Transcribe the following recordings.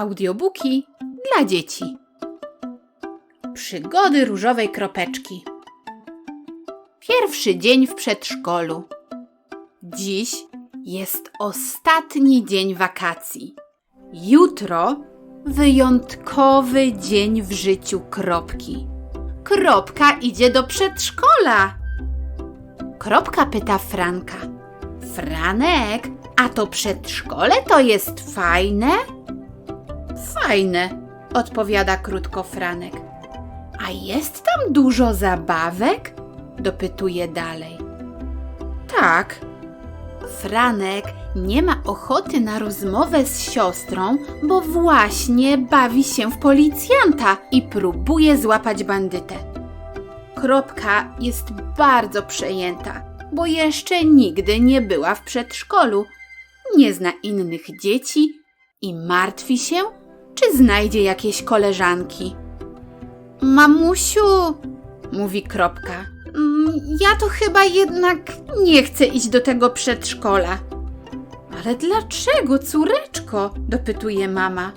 Audiobooki dla dzieci. Przygody różowej kropeczki. Pierwszy dzień w przedszkolu. Dziś jest ostatni dzień wakacji. Jutro wyjątkowy dzień w życiu kropki. Kropka idzie do przedszkola. Kropka pyta Franka. Franek, a to przedszkole to jest fajne? Fajne, odpowiada krótko Franek. A jest tam dużo zabawek? dopytuje dalej. Tak. Franek nie ma ochoty na rozmowę z siostrą, bo właśnie bawi się w policjanta i próbuje złapać bandytę. Kropka jest bardzo przejęta, bo jeszcze nigdy nie była w przedszkolu, nie zna innych dzieci i martwi się, czy znajdzie jakieś koleżanki. Mamusiu, mówi Kropka, "mm, ja to chyba jednak nie chcę iść do tego przedszkola. Ale dlaczego, córeczko? dopytuje mama.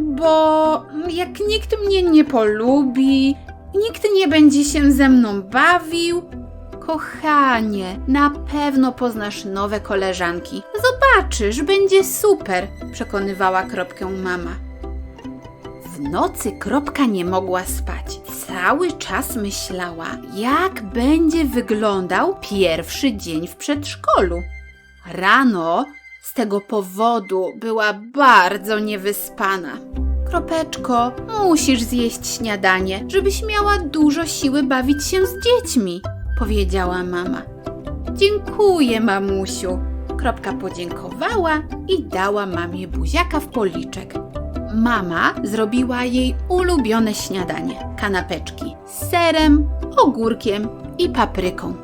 Bo jak nikt mnie nie polubi, nikt nie będzie się ze mną bawił. Kochanie, na pewno poznasz nowe koleżanki. Zobaczysz, będzie super, przekonywała kropkę mama. W nocy kropka nie mogła spać. Cały czas myślała, jak będzie wyglądał pierwszy dzień w przedszkolu. Rano z tego powodu była bardzo niewyspana. Kropeczko, musisz zjeść śniadanie, żebyś miała dużo siły bawić się z dziećmi, powiedziała mama. Dziękuję, mamusiu. Kropka podziękowała i dała mamie buziaka w policzek. Mama zrobiła jej ulubione śniadanie: kanapeczki z serem, ogórkiem i papryką.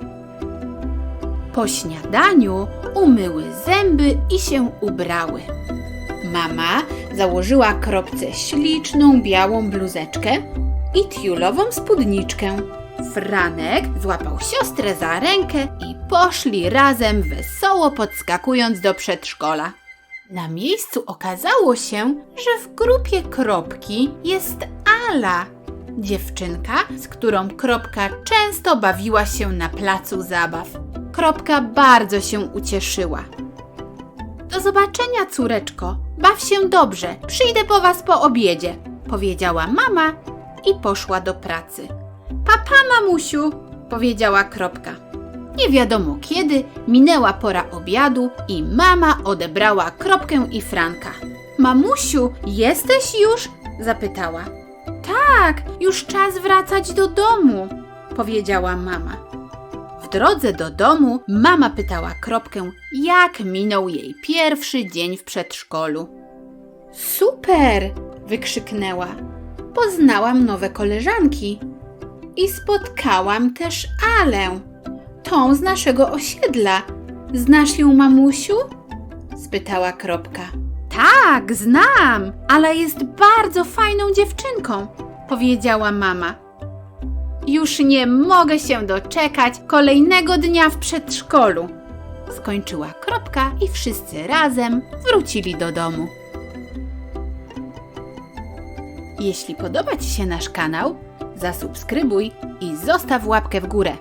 Po śniadaniu umyły zęby i się ubrały. Mama założyła kropce śliczną białą bluzeczkę i tiulową spódniczkę. Franek złapał siostrę za rękę i poszli razem wesoło podskakując do przedszkola. Na miejscu okazało się, że w grupie kropki jest Ala, dziewczynka, z którą kropka często bawiła się na placu zabaw. Kropka bardzo się ucieszyła. Do zobaczenia, córeczko. Baw się dobrze. Przyjdę po was po obiedzie, powiedziała mama i poszła do pracy. Papa, mamusiu, powiedziała kropka. Nie wiadomo kiedy minęła pora obiadu i mama odebrała kropkę i Franka. Mamusiu, jesteś już? zapytała. Tak, już czas wracać do domu, powiedziała mama. W drodze do domu mama pytała kropkę, jak minął jej pierwszy dzień w przedszkolu. Super! wykrzyknęła. Poznałam nowe koleżanki i spotkałam też Alę, tą z naszego osiedla. Znasz ją, mamusiu? spytała kropka. Tak, znam, ale jest bardzo fajną dziewczynką, powiedziała mama. Już nie mogę się doczekać kolejnego dnia w przedszkolu. Skończyła kropka i wszyscy razem wrócili do domu. Jeśli podoba Ci się nasz kanał, zasubskrybuj i zostaw łapkę w górę.